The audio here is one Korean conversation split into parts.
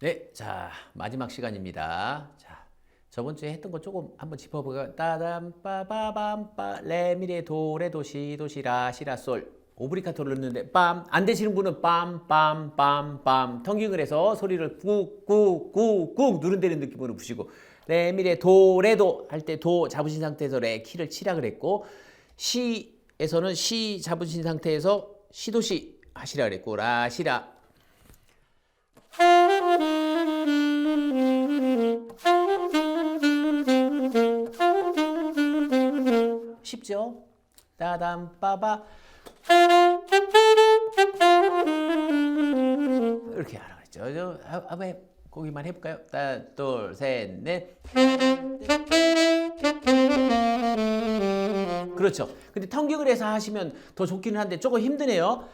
네, 자 마지막 시간입니다. 자 저번 주에 했던 거 조금 한번 짚어볼까요? 따담 빠바밤빠 레미레 도레 도 시 도 시라 시라 솔 오브리카토를 넣는데 빰 안 되시는 분은 빰 빰 빰 빰 텅깅을 해서 소리를 꾹꾹꾹꾹 누른다는 느낌으로 부시고 레미레 도레도 할 때 도 잡으신 상태에서 레 키를 치라 그랬고 시에서는 시 잡으신 상태에서 시도시 하시라 그랬고 라 시라 쉽죠? 따담 빠바 이렇게 하라고 했죠. 한번 해- 거기만 해볼까요? 하나, 둘, 셋, 넷. 그렇죠. 근데 텅깅을 해서 하시면 더 좋기는 한데 조금 힘드네요.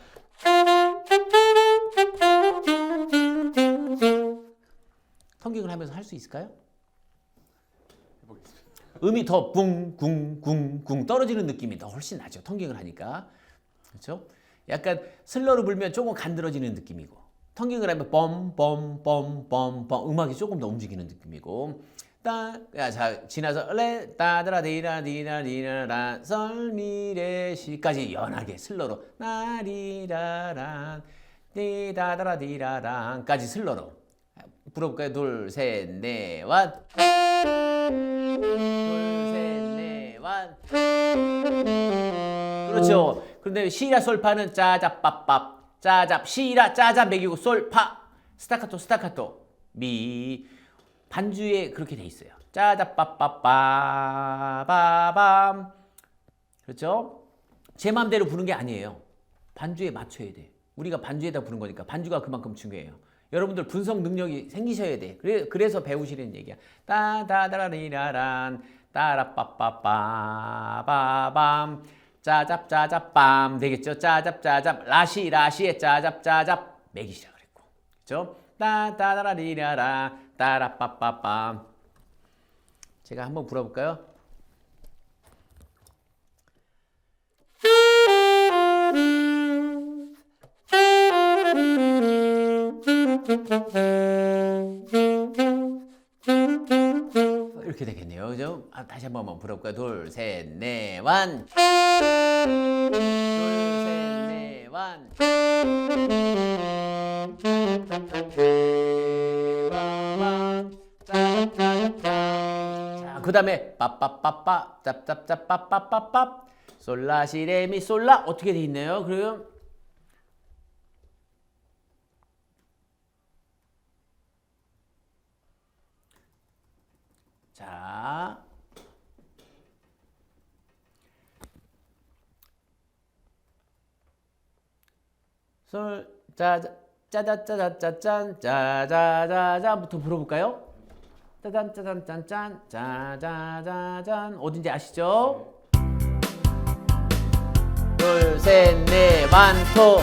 텅깅을 하면서 할 수 있을까요? 음이 더 붕 궁 궁 궁 떨어지는 느낌이 더 훨씬 나죠. 텅깅을 하니까. 그렇죠? 약간 슬러로 불면 조금 간드러지는 느낌이고 텅깅을 하면 뻔 뻔 뻔 뻔 뻔 음악이 조금 더 움직이는 느낌이고 따, 야, 자, 지나서 레 따드라 디라 디라 디라라 설미레 시까지 연하게 슬러로 나리라란 디다다라 디라란까지 슬러로 불어볼까요? 둘, 셋, 넷, 완. 둘, 셋, 넷, 완. 그렇죠. 그런데 시라 솔파는 짜잡 빡빡 짜잡 시라 짜잡 매기고 솔파 스타카토 스타카토 미 반주에 그렇게 돼 있어요. 짜잡 빠빠빠바밤 그렇죠? 제 마음대로 부는 게 아니에요. 반주에 맞춰야 돼. 우리가 반주에다 부는 거니까 반주가 그만큼 중요해요. 여러분들 분석 능력이 생기셔야 돼. 그래, 그래서 배우시는 얘기야. 따다다라리라란 따라빠빠빠바밤 짜잡 짜잡 빰 되겠죠? 짜잡 짜잡 라시 라시에 짜잡 짜잡 매기시라 그랬고. 그렇죠? 따다다라리라라 따라빠빠빰 제가 한번 불어볼까요? 이렇게 되겠네요. 그죠? 아, 다시 한 번만 불어볼까요? 둘, 셋, 넷, 완. 둘, 셋, 넷, 완. 자, 그 다음에 빠빠빠빠 짭짭짭 빠빠빠빠 솔라 시레미 솔라 어떻게 돼 있네요? 그리 자. 솔 짜자 짜자짜자짜짠 짜자자잔부터 불어볼까요? 짜잔 짜잔 짠짠 짜자자잔 어딘지 아시죠? 둘 셋넷 완토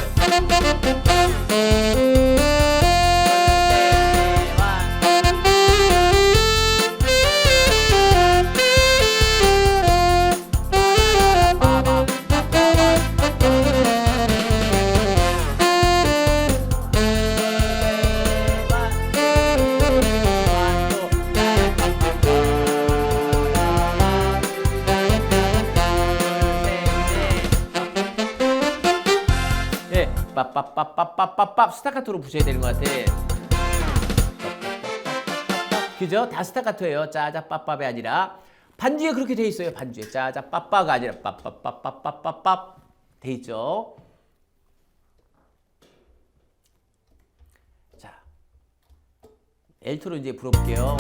빠빠빠빠빠빠빠 스타카토로 부셔야 되는 것 같아. 그죠? 다 스타카토예요. 짜자 빠빠이 아니라 반주에 그렇게 돼 있어요. 반주에 짜자 빠빠가 아니라 빠빠빠빠빠빠빠 돼 있죠. 자, 엘토로 이제 불어볼게요.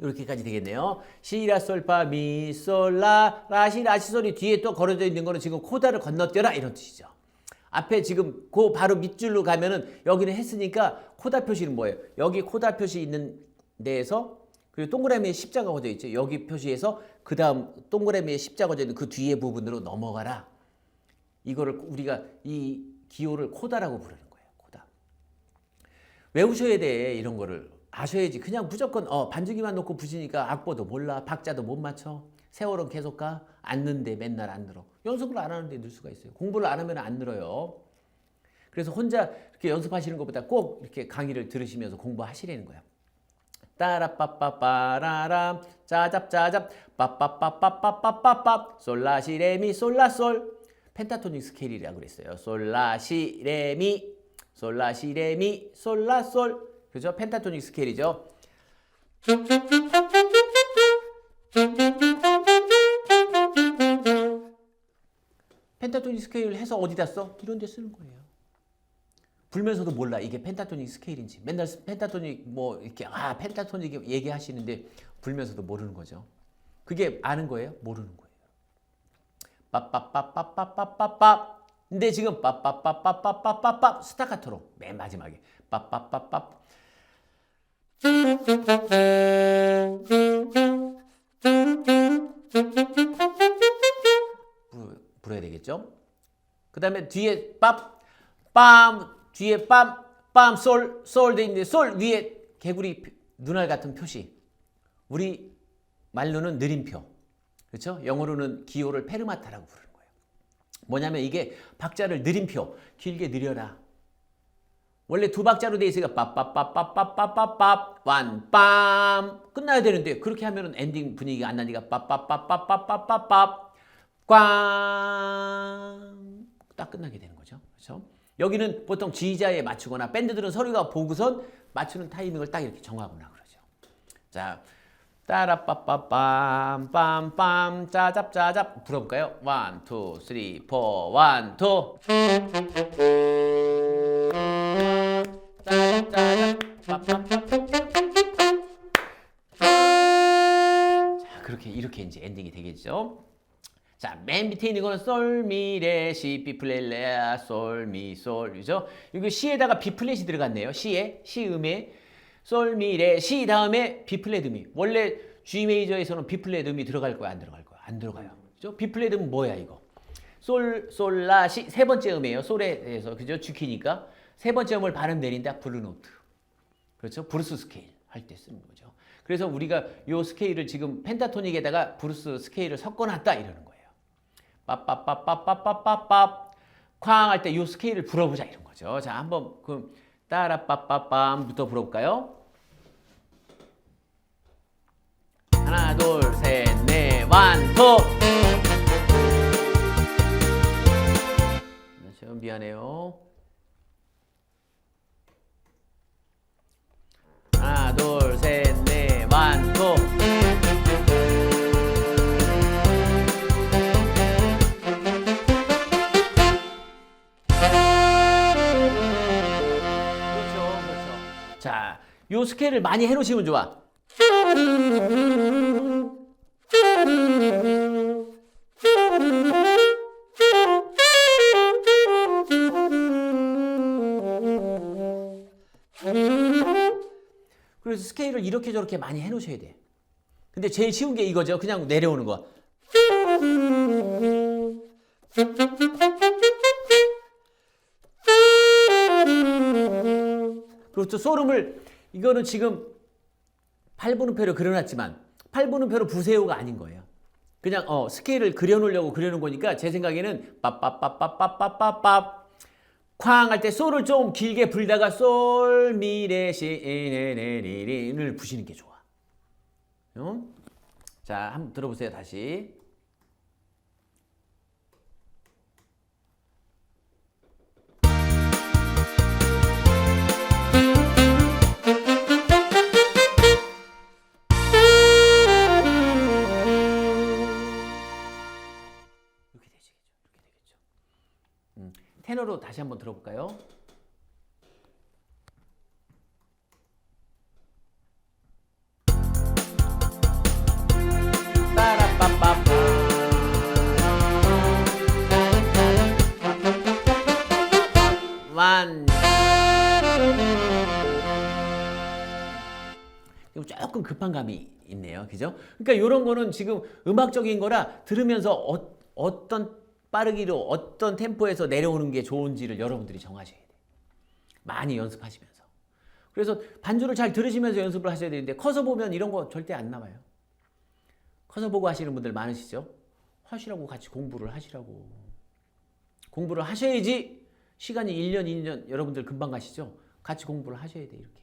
여기까지 되겠네요. 시라 솔파 미 솔라 라시 라시 소리 뒤에 또 걸어져 있는 거는 지금 코다를 건너뛰어라 이런 뜻이죠. 앞에 지금 그 바로 밑줄로 가면은 여기는 했으니까 코다 표시는 뭐예요? 여기 코다 표시 있는 데에서 그리고 동그라미에 십자가 꽂져 있죠. 여기 표시에서 그 다음 동그라미에 십자가 꽂져 있는 그 뒤에 부분으로 넘어가라. 이거를 우리가 이 기호를 코다라고 부르는 거예요. 코다. 외우셔야 돼 이런 거를 아셔야지. 그냥 무조건 어 반주기만 놓고 부시니까 악보도 몰라, 박자도 못 맞춰. 세월은 계속 가. 안 는데 맨날 안 늘어. 연습을 안 하는데 늘 수가 있어요. 공부를 안 하면 안 늘어요. 그래서 혼자 이렇게 연습하시는 것보다 꼭 이렇게 강의를 들으시면서 공부하시라는 거야. 따라빠빠빠라람 짜잡짜잡 빠빠빠빠빠빠빠 솔라시레미 솔라솔 펜타토닉 스케일이라고 그랬어요. 솔라시레미 솔라시레미 솔라솔 그죠? 펜타토닉 스케일이죠. 펜타토닉 스케일 해서 어디다 써? 이런 데 쓰는 거예요. 불면서도 몰라 이게 펜타토닉 스케일인지 맨날 펜타토닉 뭐 이렇게 아 펜타토닉 얘기하시는데 불면서도 모르는 거죠. 그게 아는 거예요? 모르는 거예요. 빠빠빠빠빠빠빠빠 근데 지금 빠빠빠빠빠빠빠 스타카토로 맨 마지막에 빠빠빠빠 불- 불어야 되겠죠? 그 다음에 뒤에 빰, 빰, 뒤에 빰, 빰, 솔, 솔 돼 있는데 솔 위에 개구리 표- 눈알 같은 표시. 우리 말로는 느림표. 그렇죠? 영어로는 기호를 페르마타라고 부르는 거예요. 뭐냐면 이게 박자를 느림표, 길게 느려라. 원래 두 박자로 돼 있으니까 빠빠빠빠빠빠빠빠 완빰 끝나야 되는데 그렇게 하면은 엔딩 분위기가 안 나니까 빠빠빠빠빠빠빠빠 꽝딱 끝나게 되는 거죠. 그렇죠? 여기는 보통 지휘자에 맞추거나 밴드들은 서류가 보고선 맞추는 타이밍을 딱 이렇게 정하거나 그러죠. 자, 따라빠빠빰 빰빰 짜잡 짜잡 불어볼까요? 1, 2, 3, 4, 1, 2 자, 그렇게 이렇게 이제 엔딩이 되겠죠. 자, 맨 밑에 있는 거는 솔, 미, 레, 시, 비, 플레, 레, 솔, 미, 솔, 그죠? 이거 시에다가 비 플랫이 들어갔네요. 시에, 시 음에 솔, 미, 레, 시 다음에 비 플랫 음이. 원래 G 메이저에서는 비 플랫 음이 들어갈 거야, 안 들어갈 거야? 안 들어가요. 그죠? 비 플랫 음은 뭐야, 이거? 솔, 솔, 라, 시, 세 번째 음이에요. 솔에 대해서, 그죠? G키니까. 세 번째 음을 발음 내린다, 블루 노트. 그렇죠? 브루스 스케일 할 때 쓰는 거죠. 그래서 우리가 요 스케일을 지금 펜타토닉에다가 브루스 스케일을 섞어놨다 이러는 거예요. 빠빠빠빠빠빠빠빠 쾅 할 때 요 스케일을 불어보자 이런 거죠. 자, 한번 그럼 따라 빠빠빰부터 불어볼까요? 하나, 둘, 셋, 넷, 완, 투. 저 미안해요. 스케일을 많이 해놓으시면 좋아. 그래서 스케일을 이렇게 저렇게 많이 해놓으셔야 돼. 근데 제일 쉬운 게 이거죠. 그냥 내려오는 거. 그리고 또 소름을 이거는 지금 8분음표로 그려놨지만 8분음표로 부세요가 아닌 거예요. 그냥 어 스케일을 그려놓으려고 그려놓은 거니까 제 생각에는 빠빠빠빠빠빠빠빠 쾅 할 때 솔을 좀 길게 불다가 솔 미레시네네리를 부시는 게 좋아. 응? 자, 한번 들어보세요 다시. 다시 한번 들어볼까요? 조금 급한 감이 있네요. 그죠? 그러니까 이런 거는 지금 음악적인 거라 들으면서 어, 어떤 빠르기로 어떤 템포에서 내려오는 게 좋은지를 여러분들이 정하셔야 돼요. 많이 연습하시면서. 그래서 반주를 잘 들으시면서 연습을 하셔야 되는데 커서 보면 이런 거 절대 안 나와요. 커서 보고 하시는 분들 많으시죠? 하시라고 같이 공부를 하시라고. 공부를 하셔야지 시간이 1년, 2년 여러분들 금방 가시죠? 같이 공부를 하셔야 돼, 이렇게.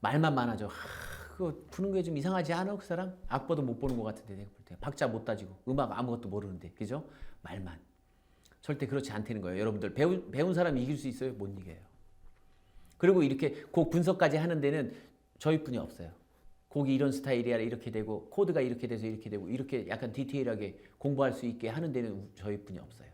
말만 많아져. 하, 그거 부는 게 좀 이상하지 않아, 그 사람? 악보도 못 보는 것 같은데, 내가 볼 때. 박자 못 따지고, 음악 아무것도 모르는데, 그죠? 말만. 절대 그렇지 않다는 거예요. 여러분들 배운, 배운 사람이 이길 수 있어요? 못 이겨요. 그리고 이렇게 곡 분석까지 하는 데는 저희뿐이 없어요. 곡이 이런 스타일이야 이렇게 되고 코드가 이렇게 돼서 이렇게 되고 이렇게 약간 디테일하게 공부할 수 있게 하는 데는 저희뿐이 없어요.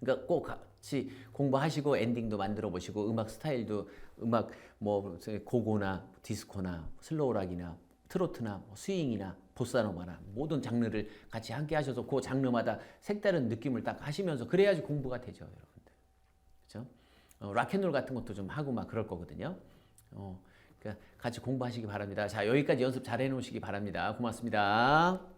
그러니까 꼭 같이 공부하시고 엔딩도 만들어 보시고 음악 스타일도 음악 뭐 고고나 디스코나 슬로우락이나 트로트나 뭐 스윙이나 보사노바나 모든 장르를 같이 함께 하셔서 그 장르마다 색다른 느낌을 딱 하시면서 그래야지 공부가 되죠, 여러분들. 그렇죠? 어, 락앤롤 같은 것도 좀 하고 막 그럴 거거든요. 어, 그러니까 같이 공부하시기 바랍니다. 자, 여기까지 연습 잘 해놓으시기 바랍니다. 고맙습니다.